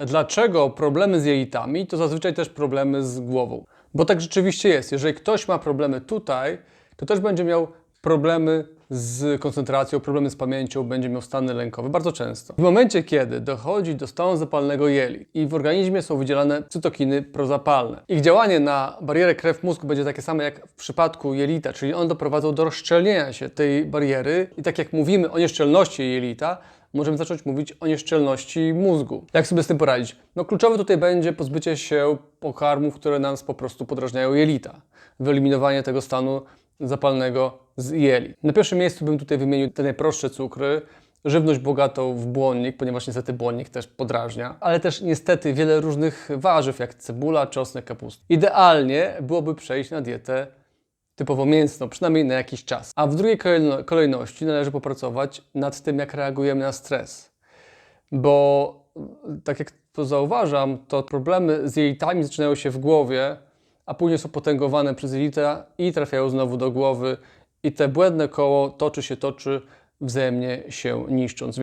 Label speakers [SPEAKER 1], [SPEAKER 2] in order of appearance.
[SPEAKER 1] Dlaczego problemy z jelitami to zazwyczaj też problemy z głową? Bo tak rzeczywiście jest. Jeżeli ktoś ma problemy tutaj, to też będzie miał problemy z koncentracją, problemy z pamięcią, będzie miał stany lękowe bardzo często. W momencie, kiedy dochodzi do stanu zapalnego jelit i w organizmie są wydzielane cytokiny prozapalne, ich działanie na barierę krew-mózg będzie takie same jak w przypadku jelita, czyli one doprowadzą do rozszczelnienia się tej bariery i tak jak mówimy o nieszczelności jelita, możemy zacząć mówić o nieszczelności mózgu. Jak sobie z tym poradzić? No kluczowe tutaj będzie pozbycie się pokarmów, które nas po prostu podrażniają jelita. Wyeliminowanie tego stanu zapalnego z jelit. Na pierwszym miejscu bym tutaj wymienił te najprostsze cukry, żywność bogatą w błonnik, ponieważ niestety błonnik też podrażnia, ale też niestety wiele różnych warzyw, jak cebula, czosnek, kapusty. Idealnie byłoby przejść na dietę typowo mięsną, przynajmniej na jakiś czas. A w drugiej kolejno- kolejności należy popracować nad tym, jak reagujemy na stres. Bo tak jak to zauważam, to problemy z jelitami zaczynają się w głowie, a później są potęgowane przez jelita i trafiają znowu do głowy i te błędne koło toczy się, toczy, wzajemnie się niszcząc.